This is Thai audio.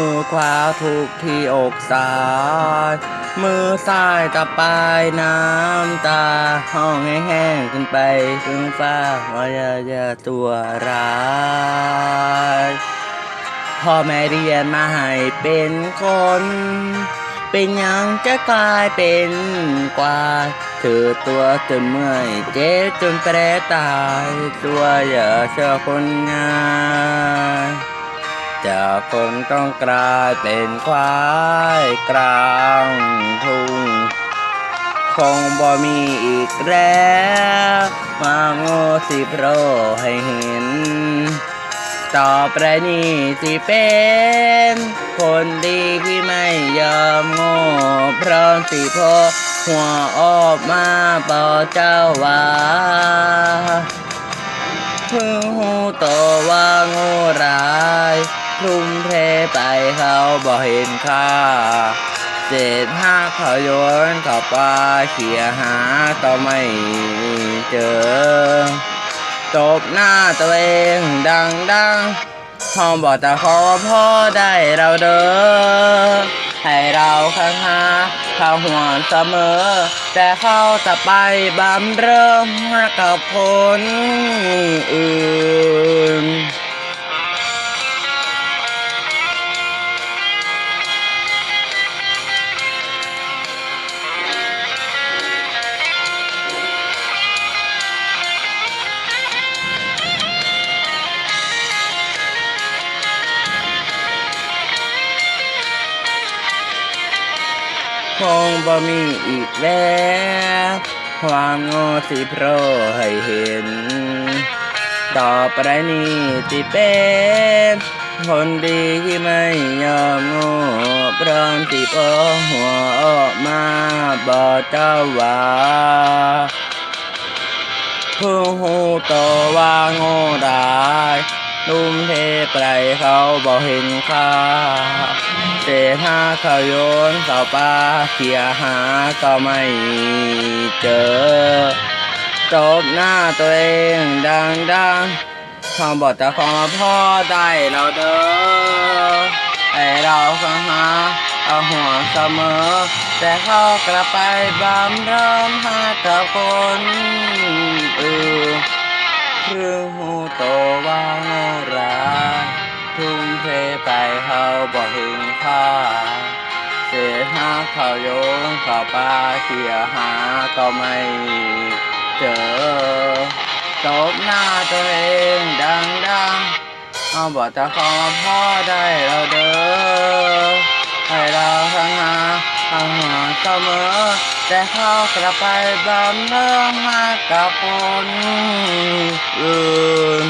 ือขวาทุกที่อกซ้าย มือซ้ายกับปลายน้ำตา ห้องให้แห้งขึ้นไปถึงฟ้าว่าอย่าอย่าตัวร้ายพ่อแม่เรียนมาให้เป็นคน เป็นยังจะกลายเป็นกวายถือตัวจนเมื่อยเจ็บจนแปรตาย ตัวอย่าเชื่อคนง่าย จากคนต้องกลายเป็นควายกลางทุ่งคงบ่มีอีกแล้ว มาโง่สิโปรให้เห็น ต่อไปนี้สิเป็น คนดีที่ไม่ยอมโง่พร้อมสิพอหัวออกมาบอเจ้าว่าเพิ่งหูโตว่าโง่ร้า ทุ่มเทไปเขาบ่เห็นค่าเจ็ดห้าเขาโยนเข้าป่าเขี่ยหาก็ไม่เจอตบหน้าตัวเองดังดังทองบอกแต่ขอพ่อได้เราเด้อให้เราข้างหาเขาห่วงเสมอ แต่เขาจะไปบำเริ่มกับคนอื่น คงบ่มีอีกแล้วความโง่ที่โปรให้เห็น ต่อไปนี้ที่เป็นคนดีที่ไม่ยอมโง่พร้อมที่โอหัวออกมาบอกเจ้าว่าเพิ่งหูโตว่าโง่ได้ลุมเทไปเขาบอกเห็นค่า เศษหาเขาโยนเข้าป่าเขี่ยหาก็ไม่เจอตบหน้าตัวเองดังดังๆคำบอกแต่ของพ่อได้เราเด้อให้เราข้างหาเอาหัวเสมอ แต่เขากลับไปบำเริ่มหากับคนอื่นเพื่อหูโตว่าโง่ร้า ไปเขาบอกเห็นค่าเศษหาเขาโยงเขาปาเขี่ยหาก็ไม่เจอตบหน้าตัวเองดังดังเอาบอกแต่ขอพ่อได้เราเด้อให้เราข้งหน้าข้างหัวเสมอ แต่เขากลับไปบำเริ่มากับคนอื่น